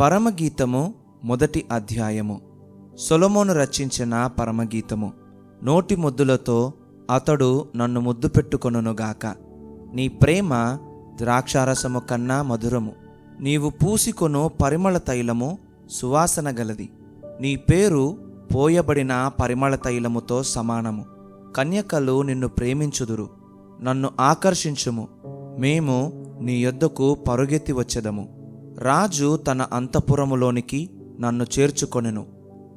పరమగీతము మొదటి అధ్యాయము. సొలమోను రచించిన పరమగీతము. నోటి ముద్దులతో అతడు నన్ను ముద్దు పెట్టుకొనుగాక నీ ప్రేమ ద్రాక్షారసము కన్నా మధురము. నీవు పూసికొను పరిమళ తైలము సువాసన గలది. నీ పేరు పోయబడిన పరిమళ తైలముతో సమానము. కన్యకలు నిన్ను ప్రేమించుదురు. నన్ను ఆకర్షించుము. మేము నీ యొద్దకు పరుగెత్తి వచ్చెదము. రాజు తన అంతఃపురములోనికి నన్ను చేర్చుకొనెను.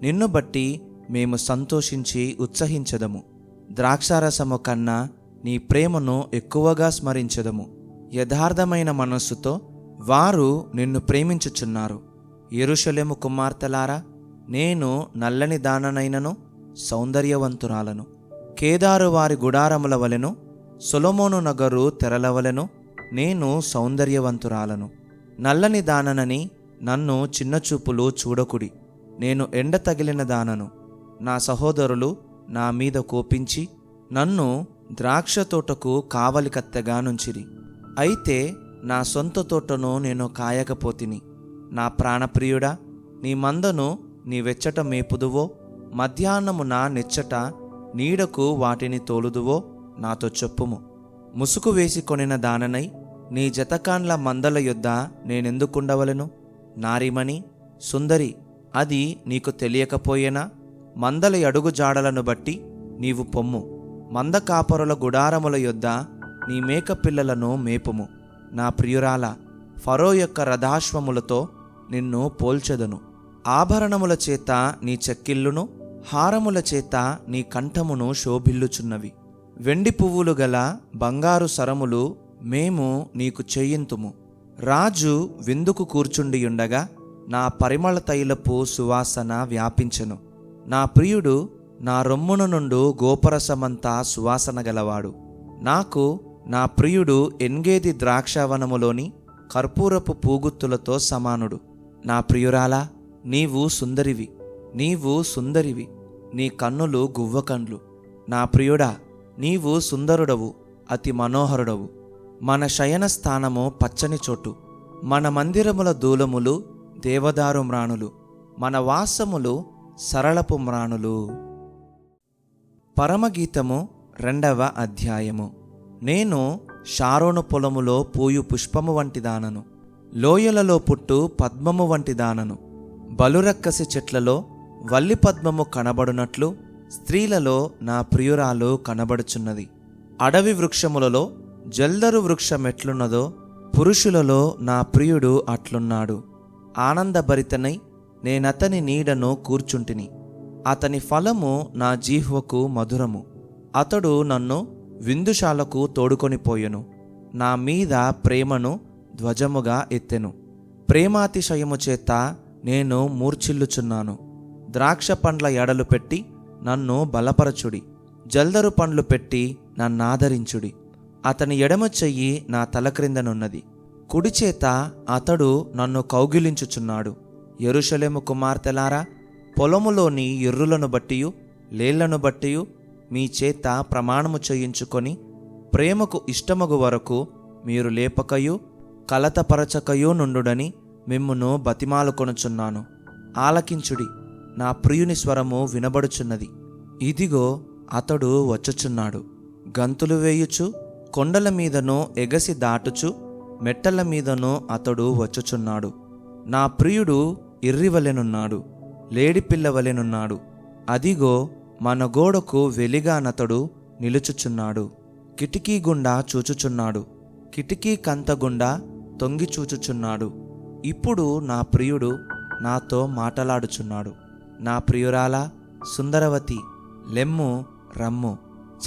నిన్ను బట్టి మేము సంతోషించి ఉత్సహించదము. ద్రాక్షారసము కన్నా నీ ప్రేమను ఎక్కువగా స్మరించదము. యథార్థమైన మనస్సుతో వారు నిన్ను ప్రేమించుచున్నారు. ఎరుషలేము కుమార్తెలారా నేను నల్లని దాననైనను సౌందర్యవంతురాలను. కేదారు వారి గుడారముల వలెను సొలమోను నగరు తెరలవలెను నేను సౌందర్యవంతురాలను. నల్లని దాననని నన్ను చిన్నచూపులు చూడకుడి. నేను ఎండ తగిలిన దానను. నా సహోదరులు నా మీద కోపించి నన్ను ద్రాక్ష తోటకు కావలి కత్తెగా నుంచిరి. అయితే నా సొంత తోటను నేను కాయకపోతిని. నా ప్రాణప్రియుడా నీ మందను నీ వెచ్చట మేపుదువో మధ్యాహ్నమున నెచ్చట నీడకు వాటిని తోలుదువో నాతో చెప్పుము. ముసుగు వేసి కొనిన దాననై నీ జతకాన్ల మందల యొద్ద నేనెందుకుండవలను? నారిమణి సుందరి అది నీకు తెలియకపోయేనా? మందల అడుగు జాడలను బట్టి నీవు పొమ్ము. మంద కాపరుల గుడారముల యొద్ద నీ మేక పిల్లలను మేపుము. నా ప్రియురాల ఫరో యొక్క రథాశ్వములతో నిన్ను పోల్చెదను. ఆభరణముల చేత నీ చెక్కిళ్ళును హారముల చేత నీ కంఠమును శోభిల్లుచున్నవి. వెండి పువ్వులు గల బంగారు సరములు మేము నీకు చేయింతుము. రాజు విందుకు కూర్చుండియుండగా నా పరిమళ తైలపు సువాసన వ్యాపించెను. నా ప్రియుడు నా రొమ్మున నుండు గోపరసమంతా సువాసన గలవాడు. నాకు నా ప్రియుడు ఎన్గేది ద్రాక్షావనములోని కర్పూరపు పూగుత్తులతో సమానుడు. నా ప్రియురాలా నీవు సుందరివి. నీవు సుందరివి. నీ కన్నులు గువ్వకండ్లు. నా ప్రియుడా నీవు సుందరుడవు అతి మనోహరుడవు. మన శయన స్థానము పచ్చని చోటు. మన మందిరముల దూలములు దేవదారు మ్రాణులు. మన వాసములు సరళపు మ్రాణులు. పరమగీతము రెండవ అధ్యాయము. నేను షారోను పొలములో పూయు పుష్పము వంటి దానను. లోయలలో పుట్టు పద్మము వంటి దానను. బలురక్కసి చెట్లలో వల్లి పద్మము కనబడునట్లు స్త్రీలలో నా ప్రియురాలు కనబడుచున్నది. అడవి వృక్షములలో జల్దరు వృక్షమెట్లున్నదో పురుషులలో నా ప్రియుడు అట్లున్నాడు. ఆనందభరితనై నేనతని నీడను కూర్చుంటిని. అతని ఫలము నా జీహ్వకు మధురము. అతడు నన్ను విందుశాలకు తోడుకొనిపోయెను నా మీద ప్రేమను ధ్వజముగా ఎత్తెను. ప్రేమాతిశయము చేత నేను మూర్ఛిల్లుచున్నాను. ద్రాక్ష పండ్ల ఎడలు పెట్టి నన్ను బలపరచుడి. జల్దరు పండ్లు పెట్టి నన్నాదరించుడి. అతని ఎడమ చెయ్యి నా తల క్రిందనున్నది కుడి చేత అతడు నన్ను కౌగిలించుచున్నాడు. ఎరుషలేము కుమార్తెలారా పొలములోని ఎర్రులను బట్టియు లేళ్ళను బట్టియు మీ చేత ప్రమాణము చేయించుకొని ప్రేమకు ఇష్టమగు వరకు మీరు లేపకయు కలతపరచకయు నుండుడని మిమ్మును బతిమాలుకొనుచున్నాను ఆలకించుడి నా ప్రియుని స్వరము వినబడుచున్నది. ఇదిగో అతడు వచ్చుచున్నాడు. గంతులు వేయుచు కొండల మీదనో ఎగసి దాటుచు మెట్టల మీదనో అతడు వచ్చుచున్నాడు. నా ప్రియుడు ఇర్రివలెనున్నాడు లేడిపిల్లవలెనున్నాడు. అదిగో మన గోడకు వెలిగానతడు నిలుచుచున్నాడు. కిటికీ గుండా చూచుచున్నాడు. కిటికీ కంత గుండా తొంగి చూచుచున్నాడు. ఇప్పుడు నా ప్రియుడు నాతో మాటలాడుచున్నాడు. నా ప్రియురాలా సుందరవతి లెమ్ము రమ్ము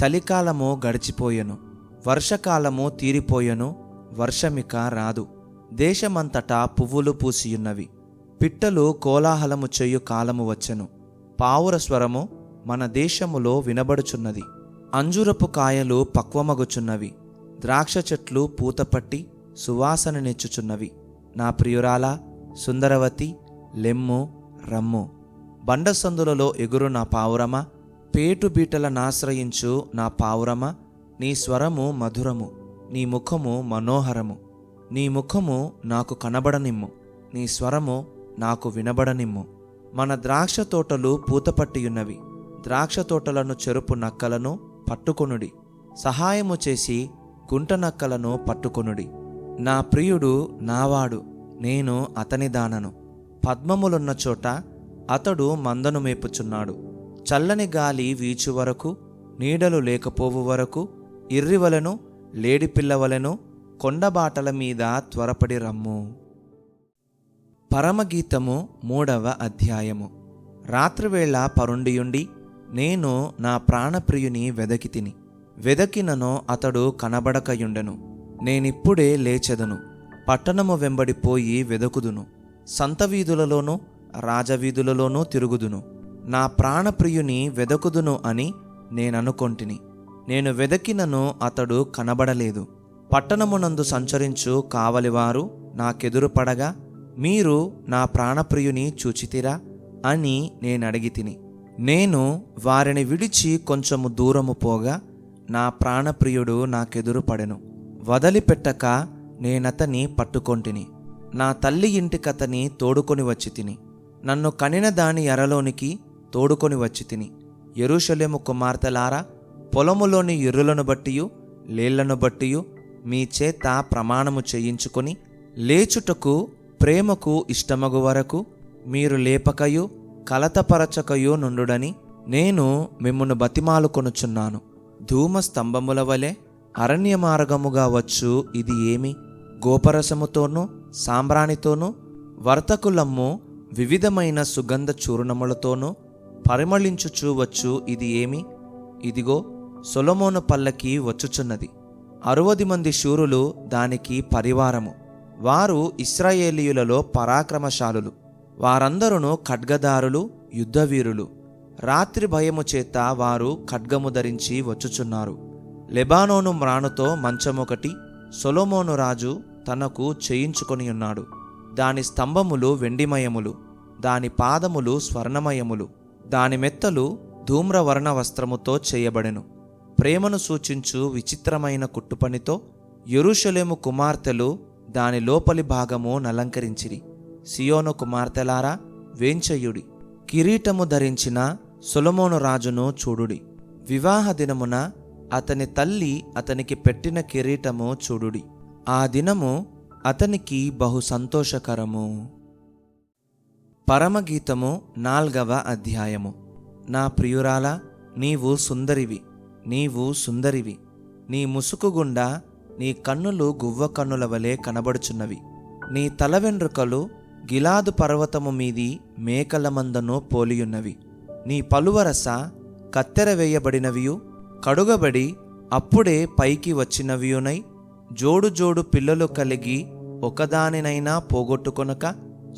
చలికాలము గడిచిపోయెను. వర్షకాలము తీరిపోయెను వర్షమిక రాదు. దేశమంతటా పువ్వులు పూసియున్నవి. పిట్టలు కోలాహలము చేయు కాలము వచ్చెను. పావుర స్వరము మన దేశములో వినబడుచున్నది. అంజురపు కాయలు పక్వమగుచున్నవి. ద్రాక్ష చెట్లు పూతపట్టి సువాసననిచ్చుచున్నవి నా ప్రియురాల సుందరవతి లెమ్ము రమ్ము బండసందులలో ఎగురు నా పావురమ? పేటు బీటల నాశ్రయించు నా పావురమా? నీ స్వరము మధురము నీ ముఖము మనోహరము నీ ముఖము నాకు కనబడనిమ్ము నీ స్వరము నాకు వినబడనిమ్ము. మన ద్రాక్ష తోటలు పూతపట్టియున్నవి ద్రాక్ష తోటలను చెరుపు నక్కలను పట్టుకొనుడి సహాయము చేసి గుంట నక్కలను పట్టుకొనుడి. నా ప్రియుడు నావాడు నేను అతని దానను. పద్మములున్న చోట అతడు మందను మేపుచున్నాడు. చల్లని గాలి వీచు వరకు నీడలు లేకపోవు వరకు ఇర్రివలను లేడిపిల్లవలను కొండబాటల మీద త్వరపడి రమ్ము. పరమగీతము మూడవ అధ్యాయము. రాత్రివేళ పరుండియుండి నేను నా ప్రాణప్రియుని వెదకి తిని వెదకినను అతడు కనబడకయుండెను. నేనిప్పుడే లేచెదను పట్టణము వెంబడిపోయి వెదకుదును. సంతవీధులలోనూ రాజవీధులలోనూ తిరుగుదును. నా ప్రాణప్రియుని వెదకుదును అని నేననుకొంటిని. నేను వెదకినను అతడు కనబడలేదు. పట్టణమునందు సంచరించు కావలివారు నాకెదురు పడగా మీరు నా ప్రాణప్రియుని చూచితిరా అని నేనడిగి తిని నేను వారిని విడిచి కొంచెము దూరము పోగా నా ప్రాణప్రియుడు నాకెదురు పడెను. వదిలిపెట్టక నేనతని పట్టుకొంటిని. నా తల్లి ఇంటికతని తోడుకొని వచ్చి తిని నన్ను కనిన దాని ఎరలోనికి తోడుకొని వచ్చి తిని ఎరుషలేము కుమార్తెలారా పొలములోని ఎర్రులను బట్టియు లేళ్ళను బట్టియు మీ చేత ప్రమాణము చేయించుకొని లేచుటకు ప్రేమకు ఇష్టమగు వరకు మీరు లేపకయు కలతపరచకయు నుండుడని నేను మిమ్మును బతిమాలుకొనుచున్నాను ధూమ స్తంభముల వలె అరణ్య మార్గముగా వచ్చు ఇది ఏమి? గోపరసముతోనూ సాంబ్రాణితోనూ వర్తకులమ్ము వివిధమైన సుగంధ చూర్ణములతోనూ పరిమళించుచూ వచ్చు ఇది ఏమి? ఇదిగో సొలమోను పల్లకి వచ్చుచున్నది. అరవది మంది శూరులు దానికి పరివారము. వారు ఇస్రాయేలీయులలో పరాక్రమశాలులు. వారందరూ ఖడ్గదారులు యుద్ధవీరులు. రాత్రి భయము చేత వారు ఖడ్గము ధరించి వచ్చుచున్నారు. లెబానోను మ్రాణుతో మంచమొకటి సొలొమోను రాజు తనకు చేయించుకొని ఉన్నాడు దాని స్తంభములు వెండిమయములు దాని పాదములు స్వర్ణమయములు దాని మెత్తలు ధూమ్రవర్ణ వస్త్రముతో చేయబడెను. ప్రేమను సూచించు విచిత్రమైన కుట్టుపనితో ఎరుషలేము కుమార్తెలు దాని లోపలి భాగము నలంకరించిరి. సియోను కుమార్తెలారా వేంచయుడి కిరీటము ధరించిన సులమోను రాజును చూడుడి. వివాహ దినమున అతని తల్లి అతనికి పెట్టిన కిరీటము చూడుడి. ఆ దినము అతనికి బహు సంతోషకరము. పరమగీతము నాల్గవ అధ్యాయము. నా ప్రియురాల నీవు సుందరివి. నీవు సుందరివి. నీ ముసుకు గుండా నీ కన్నులు గువ్వ కన్నుల వలె కనబడుచున్నవి. నీ తల వెండ్రుకలు గిలాదు పర్వతము మీది మేకల మందను పోలియున్నవి. నీ పలువరస కత్తెర వేయబడినవియు కడుగబడి అప్పుడే పైకి వచ్చినవియునై జోడు జోడు పిల్లలు కలిగి ఒకదానినైనా పోగొట్టుకొనక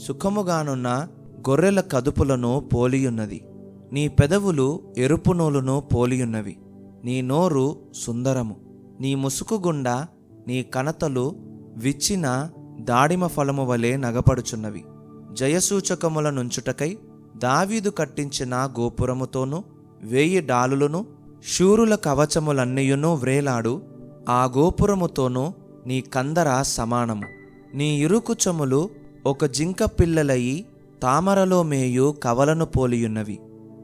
సుఖముగానున్న గొర్రెల కదుపులను పోలియున్నది. నీ పెదవులు ఎరుపు నూలును పోలియున్నవి. నీ నోరు సుందరము నీ ముసుకుగుండా నీ కణతలు విచ్చిన దాడిమ ఫలము వలె నగపడుచున్నవి. జయసూచకముల నుంచుటకై దావీదు కట్టించిన గోపురముతోనూ వేయి డాలులను శూరుల కవచములన్నయును వ్రేలాడు ఆ గోపురముతోనూ నీ కందర సమానము. నీ ఇరుకుచములు ఒక జింక పిల్లలయి తామరలో మేయు కవలను పోలియున్నవి.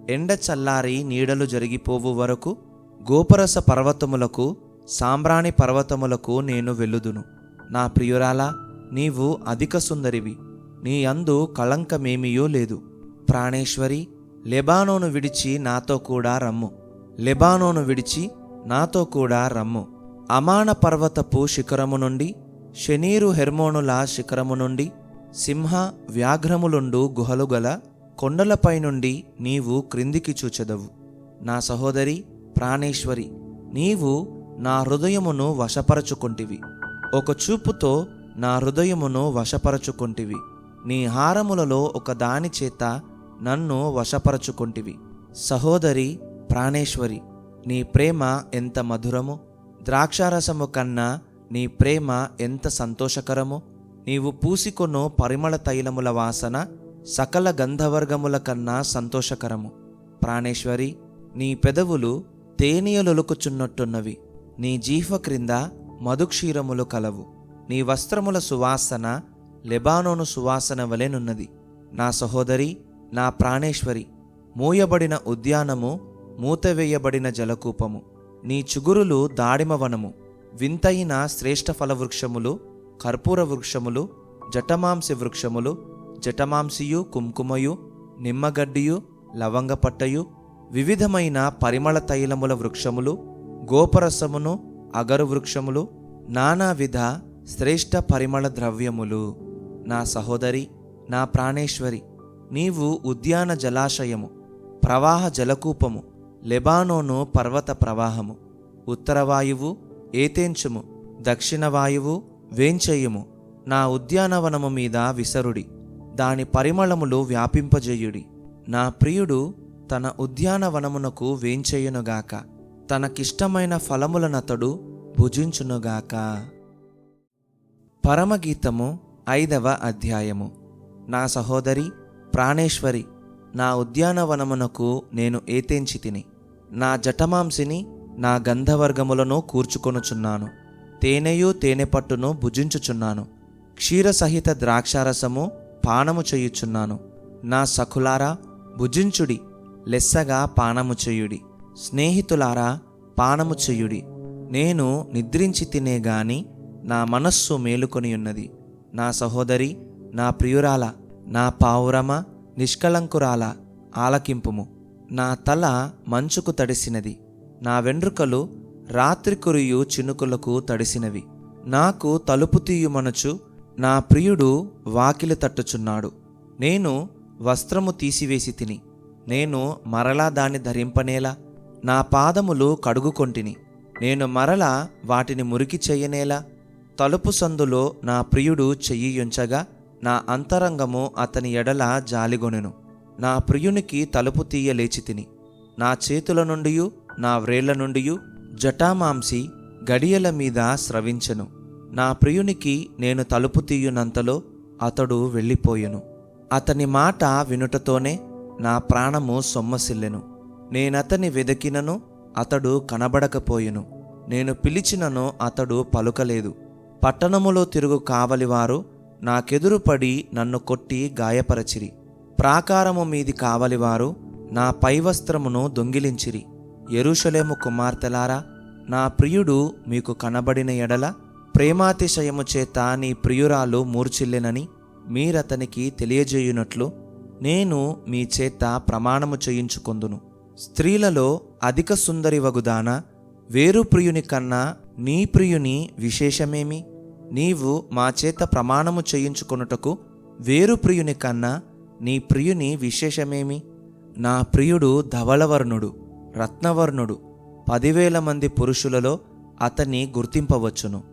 ఎండ చల్లారి నీడలు జరిగిపోవు వరకు గోపరస పర్వతములకు సాంబ్రాణి పర్వతములకు నేను వెళ్ళుదును. నా ప్రియురాలా నీవు అధిక సుందరివి. నీ అందు కళంకమేమియూ లేదు. ప్రాణేశ్వరి లెబానోను విడిచి నాతో కూడా రమ్ము. లెబానోను విడిచి నాతో కూడా రమ్ము. అమాన పర్వతపు శిఖరము నుండి శనీరు హెర్మోనుల శిఖరము నుండి సింహ వ్యాఘ్రములుండు గుహలు గల కొండలపై నుండి నీవు క్రిందికి చూచెదవు. నా సహోదరి ప్రాణేశ్వరి నీవు నా హృదయమును వశపరచుకొంటివి. ఒక చూపుతో నా హృదయమును వశపరచుకొంటివి. నీ హారములలో ఒక దాని చేత నన్ను వశపరచుకొంటివి. సహోదరి ప్రాణేశ్వరి నీ ప్రేమ ఎంత మధురము. ద్రాక్షారసము కన్నా నీ ప్రేమ ఎంత సంతోషకరము. నీవు పూసికొను పరిమళ తైలముల వాసన సకల గంధవర్గముల కన్నా సంతోషకరము. ప్రాణేశ్వరి నీ పెదవులు తేనీయలొలుకుచున్నట్టున్నవి నీ జీఫ క్రింద మధుక్షీరములు కలవు. నీ వస్త్రముల సువాసన లెబానోను సువాసన వలెనున్నది నా సహోదరి నా ప్రాణేశ్వరి మూయబడిన ఉద్యానము మూతవేయబడిన జలకూపము. నీ చిగురులు దాడిమవనము. వింతైన శ్రేష్ఠ వృక్షములు కర్పూర వృక్షములు జటమాంసి వృక్షములు జటమాంసియు కుంకుమయు నిమ్మగడ్డియు లవంగపట్టయు వివిధమైన పరిమళ తైలముల వృక్షములు గోపరసమును అగరు వృక్షములు నానావిధ శ్రేష్ఠ పరిమళ ద్రవ్యములు. నా సహోదరి నా ప్రాణేశ్వరి నీవు ఉద్యాన జలాశయము ప్రవాహ జలకూపము లెబానోను పర్వత ప్రవాహము ఉత్తర వాయువు ఏతేంచుము దక్షిణ వాయువు నా ఉద్యానవనము మీద విసరుడి దాని పరిమళములు వ్యాపింపజేయుడి. నా ప్రియుడు తన ఉద్యానవనమునకు వేంచేయునుగాక. తనకిష్టమైన ఫలములనతడు భుజించునుగాక. పరమగీతము ఐదవ అధ్యాయము. నా సహోదరి ప్రాణేశ్వరి నా ఉద్యానవనమునకు నేను ఏతేంచి తిని నా జటమాంసిని నా గంధవర్గములను కూర్చుకొనుచున్నాను. తేనెయు తేనెపట్టును భుజించుచున్నాను. క్షీరసహిత ద్రాక్షారసము పానము చేయుచున్నాను. నా సఖులారా భుజించుడి. లెస్సగా పానము చేయుడి. స్నేహితులారా పానము చేయుడి. నేను నిద్రించి తినే గాని నా మనస్సు మేలుకొని ఉన్నది. నా సహోదరి నా ప్రియురాల నా పావురమ నిష్కళంకురాల ఆలకింపుము. నా తల మంచుకు తడిసినది. నా వెండ్రుకలు రాత్రి కురియు చినుకులకు తడిసినవి. నాకు తలుపు తీయుమనుచు నా ప్రియుడు వాకిలి తట్టుచున్నాడు. నేను వస్త్రము తీసివేసి తిని నేను మరలా దాన్ని ధరింపనేలా? నా పాదములు కడుగుకొంటిని. నేను మరలా వాటిని మురికి చెయ్యనేలా తలుపు సందులో నా ప్రియుడు చెయ్యియుంచగా నా అంతరంగము అతని ఎడల జాలిగొనెను. నా ప్రియునికి తలుపు తీయలేచి తిని నా చేతుల నుండియు నా వ్రేళ్ళ నుండియు జటామాంసి గడియల మీద స్రవించెను. నా ప్రియునికి నేను తలుపు తీయునంతలో అతడు వెళ్ళిపోయెను. అతని మాట వినుటతోనే నా ప్రాణము సొమ్మసిల్లెను. నేనతని వెదకినను అతడు కనబడకపోయెను. నేను పిలిచినను అతడు పలుకలేదు. పట్టణములో తిరుగు కావలివారు నాకెదురుపడి నన్ను కొట్టి గాయపరచిరి. ప్రాకారము మీది కావలివారు నా పైవస్త్రమును దొంగిలించిరి. ఎరుషలేము కుమార్తెలారా నా ప్రియుడు మీకు కనబడిన ఎడల ప్రేమాతిశయము చేత నీ ప్రియురాలు మూర్చిల్లెనని మీరతనికి తెలియజేయునట్లు నేను మీ చేత ప్రమాణము చేయించుకొందును. స్త్రీలలో అధిక సుందరి వగుదాన వేరు ప్రియుని కన్నా నీ ప్రియుని విశేషమేమి? నీవు మా చేత ప్రమాణము చేయించుకొనుటకు వేరు ప్రియుని కన్నా నీ ప్రియుని విశేషమేమి? నా ప్రియుడు ధవళవర్ణుడు రత్నవర్ణుడు పదివేల మంది పురుషులలో అతన్ని గుర్తింపవచ్చును.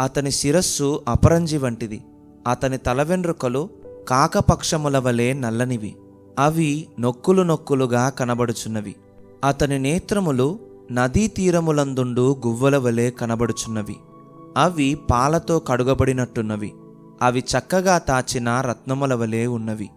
అతని శిరస్సు అపరంజి వంటిది. అతని తల వెండ్రుకలు కాకపక్షముల వలె నల్లనివి. అవి నొక్కులు నొక్కులుగా కనబడుచున్నవి. అతని నేత్రములు నదీ తీరములందుండు గువ్వల వలె కనబడుచున్నవి. అవి పాలతో కడుగబడినట్టున్నవి. అవి చక్కగా తాచిన రత్నముల వలె ఉన్నవి.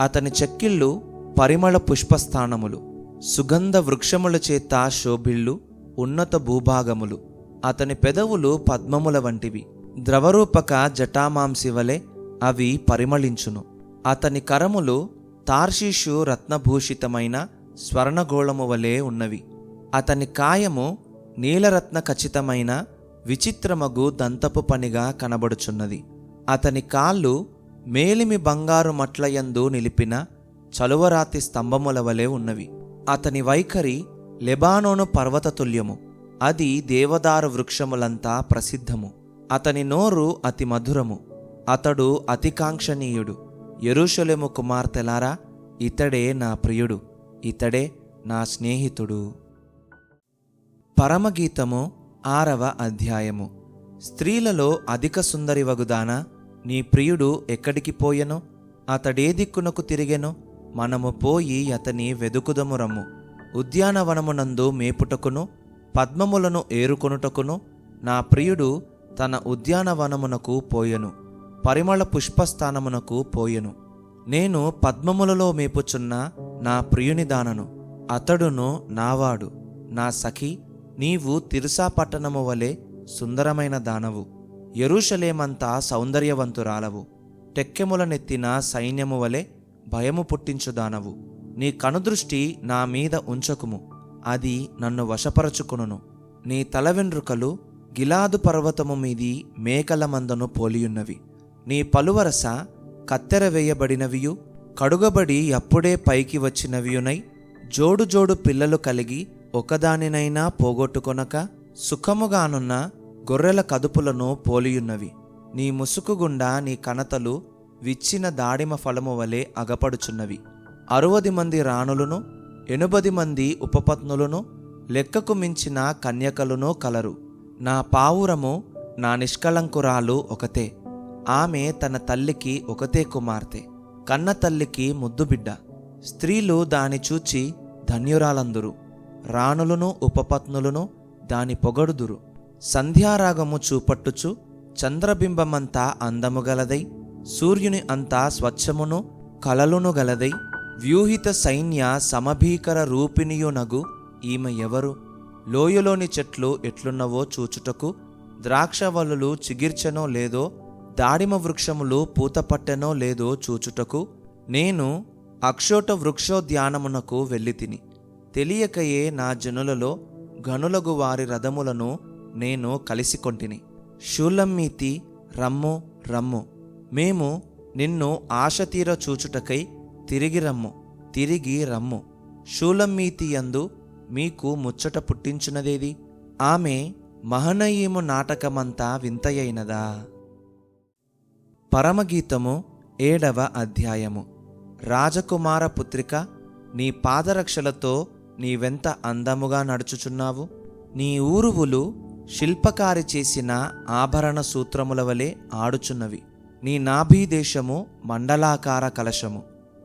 అతని చెక్కిళ్ళు పరిమళ పుష్పస్థానములు. సుగంధ వృక్షముల చేత శోభిళ్ళు ఉన్నత భూభాగములు. అతని పెదవులు పద్మముల వంటివి. ద్రవరూపక జటామాంసి వలె అవి పరిమళించును. అతని కరములు తార్షీషు రత్నభూషితమైన స్వర్ణగోళము వలె ఉన్నవి. అతని కాయము నీలరత్న ఖచ్చితమైన విచిత్రమగు దంతపు పనిగా కనబడుచున్నది. అతని కాళ్ళు మేలిమి బంగారు మట్లయందు నిలిపిన చలువరాతి స్తంభముల వలె ఉన్నవి. అతని వైఖరి లెబానోను పర్వతతుల్యము. అది దేవదారు వృక్షములంతా ప్రసిద్ధము. అతని నోరు అతి మధురము. అతడు అతికాంక్షణీయుడు. ఎరుషలేము కుమార్తెలారా ఇతడే నా ప్రియుడు ఇతడే నా స్నేహితుడు. పరమగీతము ఆరవ అధ్యాయము. స్త్రీలలో అధిక సుందరి వగుదాన నీ ప్రియుడు ఎక్కడికి పోయెను? అతడే దిక్కునకు తిరిగెను? మనము పోయి అతని వెదుకుదము రమ్ము ఉద్యానవనమునందు మేపుటకును పద్మములను ఏరుకొనుటకును నా ప్రియుడు తన ఉద్యానవనమునకు పోయెను. పరిమళ పుష్పస్థానమునకు పోయెను. నేను పద్మములలో మేపుచున్న నా ప్రియుని దానను. అతడును నావాడు. నా సఖి నీవు తిరుసా పట్టణము వలె సుందరమైన దానవు. ఎరుషలేమంతా సౌందర్యవంతురాలవు. టెక్కెముల నెత్తిన సైన్యము వలె భయము పుట్టించుదానవు నీ కనుదృష్టి నా మీద ఉంచకుము. అది నన్ను వశపరచుకును నీ తల వెండ్రుకలు గిలాదు పర్వతము మీది మేకల మందను పోలియున్నవి. నీ పలువరస కత్తెర వేయబడినవియు కడుగబడి అప్పుడే పైకి వచ్చినవియునై జోడు జోడు పిల్లలు కలిగి ఒకదానినైనా పోగొట్టుకొనక సుఖముగానున్న గొర్రెల కదుపులను పోలియున్నవి. నీ ముసుకుగుండా నీ కణతలు విచ్చిన దాడిమ ఫలము వలె అగపడుచున్నవి. అరవది మంది రాణులను ఎనుబది మంది ఉపపత్నులను లెక్కకు మించిన కన్యకలను కలరు. నా పావురము నా నిష్కళంకురాలు ఒకతే. ఆమె తన తల్లికి ఒకతే కుమార్తె. కన్న తల్లికి ముద్దుబిడ్డ. స్త్రీలు దాని చూచి ధన్యురాలందురు. రాణులను ఉపపత్నులను దాని పొగడుదురు. సంధ్యారాగము చూపట్టుచు చంద్రబింబమంతా అందము గలదై సూర్యుని అంతా స్వచ్ఛమును కలలును గలదై వ్యూహిత సైన్య సమభీకర రూపిణియునగు ఈమె ఎవరు? లోయలోని చెట్లు ఎట్లున్నవో చూచుటకు ద్రాక్షవల్లులు చిగిర్చెనో లేదో దాడిమ వృక్షములు పూతపట్టెనో లేదో చూచుటకు నేను అక్షోట వృక్షోద్యానమునకు వెళ్ళి తిని తెలియకయే నా జనులలో గనులగు వారి రథములను నేను కలిసికొంటిని. షూలమ్మీతి రమ్ము రమ్ము. మేము నిన్ను ఆశతీర చూచుటకై తిరిగి రమ్ము తిరిగి రమ్ము. షూలమ్మీతి యందు మీకు ముచ్చట పుట్టించున్నదేది ఆమె మహనయీము నాటకమంతా వింతయైనదా? పరమగీతము ఏడవ అధ్యాయము. రాజకుమార పుత్రిక నీ పాదరక్షలతో నీవెంత అందముగా నడుచుచున్నావు? నీ ఊరువులు శిల్పకారి చేసిన ఆభరణ సూత్రముల వలె ఆడుచున్నవి. నీ నాభీదేశము మండలాకార కలశము.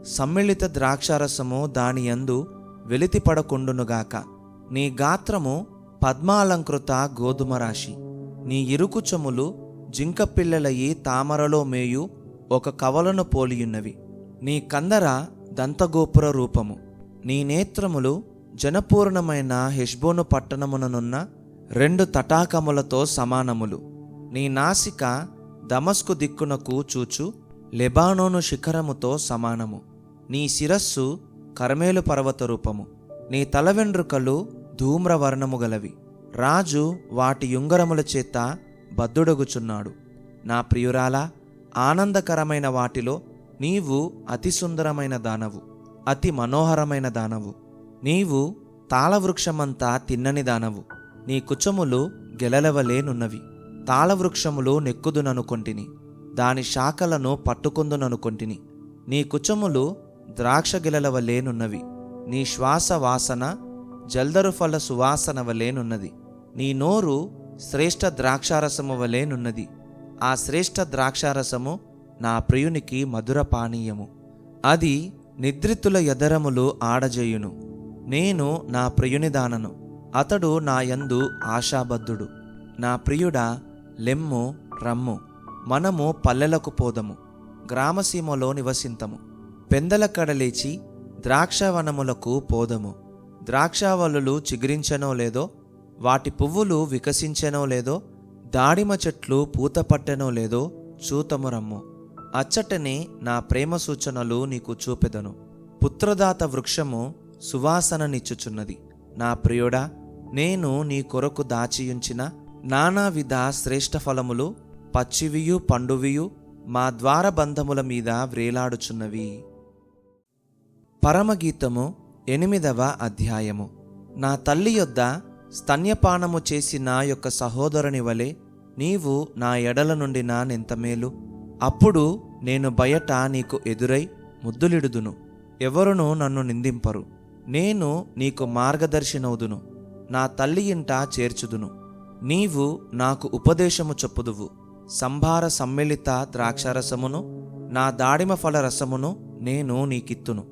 సమ్మిళిత ద్రాక్షారసము దాని యందు వెలితిపడకుండునుగాక. నీ గాత్రము పద్మాలంకృత గోధుమ రాశి నీ ఇరుకుచములు జింక జింకపిల్లలయి తామరలో మేయు ఒక కవలను పోలియున్నవి. నీ కందర దంతగోపుర రూపము. నీ నేత్రములు జనపూర్ణమైన హెష్బోను పట్టణముననున్న రెండు తటాకములతో సమానములు. నీ నాసిక దమస్కు దిక్కునకు చూచు లెబానోను శిఖరముతో సమానము. నీ శిరస్సు కర్మేలు పర్వత రూపము. నీ తల వెండ్రుకలు ధూమ్రవర్ణము గలవి. రాజు వాటి యుంగరముల చేత బద్దుడగుచున్నాడు నా ప్రియురాలా ఆనందకరమైన వాటిలో నీవు అతి సుందరమైన దానవు అతి మనోహరమైన దానవు. నీవు తాళవృక్షమంతా తిన్నని దానవు. నీ కుచములు గెలలవలేనున్నవి. తాళవృక్షములు నెక్కుదుననుకొంటిని దాని శాఖలను పట్టుకుందుననుకొంటిని. నీ కుచములు ద్రాక్ష గెలలవలేనున్నవి. నీ శ్వాస వాసన జల్దరు ఫల సువాసన వలేనున్నది నీ నోరు శ్రేష్ఠ ద్రాక్షారసము వలెనున్నది ఆ శ్రేష్ఠ ద్రాక్షారసము నా ప్రియునికి మధుర పానీయము. అది నిద్రితుల యదరములు ఆడజేయును. నేను నా ప్రియుని దానను. అతడు నా యందు ఆశాబద్ధుడు. నా ప్రియుడా లెమ్ము రమ్ము. మనము పల్లెలకు పోదము. గ్రామసీమలో నివసింతము. పెందల కడలేచి ద్రాక్షవనములకు పోదము. ద్రాక్షావలులు చిగురించనో లేదో వాటి పువ్వులు వికసించెనో లేదో దాడిమ చెట్లు పూత పట్టెనో లేదో చూతము రమ్ము. అచ్చటనే నా ప్రేమ సూచనలు నీకు చూపెదను. పుత్రదాత వృక్షము సువాసననిచ్చుచున్నది. నా ప్రియుడా నేను నీ కొరకు దాచియుంచిన నానావిధ శ్రేష్ఠ ఫలములు పచ్చివియు పండువియు మా ద్వారబంధముల మీద వ్రేలాడుచున్నవి. పరమగీతము ఎనిమిదవ అధ్యాయము. నా తల్లి యొద్ద స్తన్యపానము చేసి నా యొక్క సహోదరుని వలె నీవు నా ఎడల నుండి నానెంత మేలు. అప్పుడు నేను బయట నీకు ఎదురై ముద్దులిడుదును. ఎవరునూ నన్ను నిందింపరు. నేను నీకు మార్గదర్శినవుదును. నా తల్లి ఇంట చేర్చుదును. నీవు నాకు ఉపదేశము చెప్పుదువు. సంభార సమ్మిళిత ద్రాక్షారసమును నా దాడిమ ఫల రసమును నేను నీకిత్తును.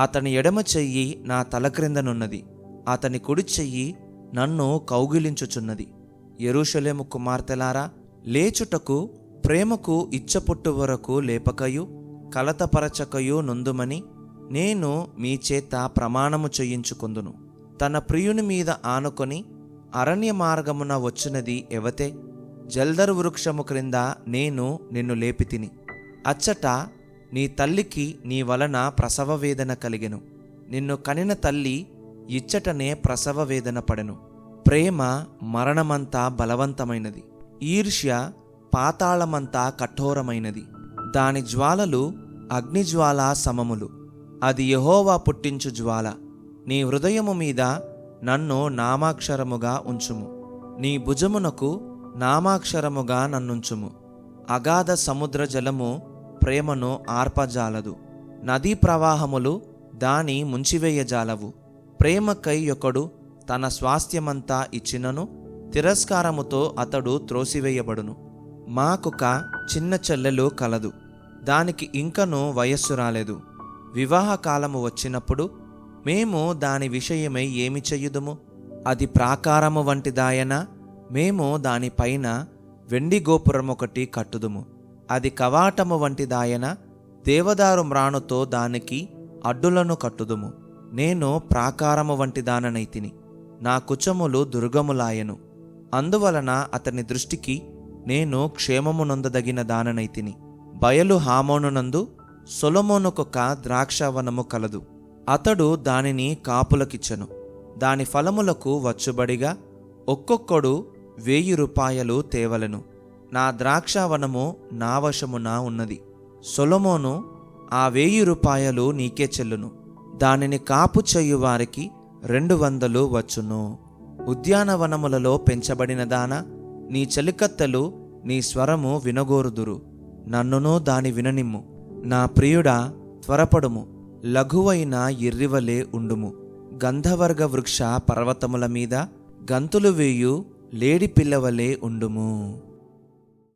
అతని ఎడమ చెయ్యి నా తల క్రిందనున్నది అతని కుడి చెయ్యి నన్ను కౌగిలించుచున్నది. ఎరుషలేము కుమార్తెలారా లేచుటకు ప్రేమకు ఇచ్చపుట్టు వరకు లేపకయు కలతపరచకయు నొందుమని నేను మీ చేత ప్రమాణము చేయించుకుందును. తన ప్రియుని మీద ఆనుకొని అరణ్య మార్గమున వచ్చినది ఎవతే? జల్దరు వృక్షము క్రింద నేను నిన్ను లేపితిని. అచ్చట నీ తల్లికి నీ వలన ప్రసవ వేదన కలిగెను. నిన్ను కనిన తల్లి ఇచ్చటనే ప్రసవ వేదన పడెను. ప్రేమ మరణమంతా బలవంతమైనది. ఈర్ష్య పాతాళమంతా కఠోరమైనది. దాని జ్వాలలు అగ్నిజ్వాల సమములు. అది యహోవా పుట్టించు జ్వాల. నీ హృదయము మీద నన్ను నామాక్షరముగా ఉంచుము. నీ భుజమునకు నామాక్షరముగా నన్నుంచుము. అగాధ సముద్ర జలము ప్రేమను ఆర్పజాలదు. నదీ ప్రవాహములు దాని ముంచివేయజాలవు. ప్రేమకై ఒకడు తన స్వాస్థ్యమంతా ఇచ్చినను తిరస్కారముతో అతడు త్రోసివేయబడును. మాకొక చిన్న చెల్లెలు కలదు దానికి ఇంకను వయస్సు రాలేదు. వివాహకాలము వచ్చినప్పుడు మేము దాని విషయమై ఏమి చెయ్యుదుము అది ప్రాకారము వంటిదాయన? మేము దానిపైన వెండి గోపురమొకటి కట్టుదుము. అది కవాటము వంటిదాయన? దేవదారు మ్రాణుతో దానికి అడ్డులను కట్టుదుము. నేను ప్రాకారము వంటి దాననైతిని నా కుచములు దుర్గములాయను. అందువలన అతని దృష్టికి నేను క్షేమము నొందదగిన దాననైతిని బయలు హామోనునందు సొలమోనుకొక ద్రాక్షవనము కలదు. అతడు దానిని కాపులకిచ్చెను. దాని ఫలములకు వచ్చుబడిగా ఒక్కొక్కడు వెయ్యి రూపాయలు తేవలను. నా ద్రాక్షావనము నా వశమున ఉన్నది. సొలమోను ఆ వెయ్యి రూపాయలు నీకే చెల్లును. దానిని కాపు చేయు వారికి రెండు వందలు వచ్చును. ఉద్యానవనములలో పెంచబడిన దాన నీ చెలికత్తెలు నీ స్వరము వినగోరుదురు. నన్నునూ దాని విననిమ్ము. నా ప్రియుడా త్వరపడుము. లఘువైన ఎర్రివలే ఉండుము. గంధవర్గ వృక్ష పర్వతముల మీద గంతులు వేయు లేడి పిల్లవలే ఉండుము.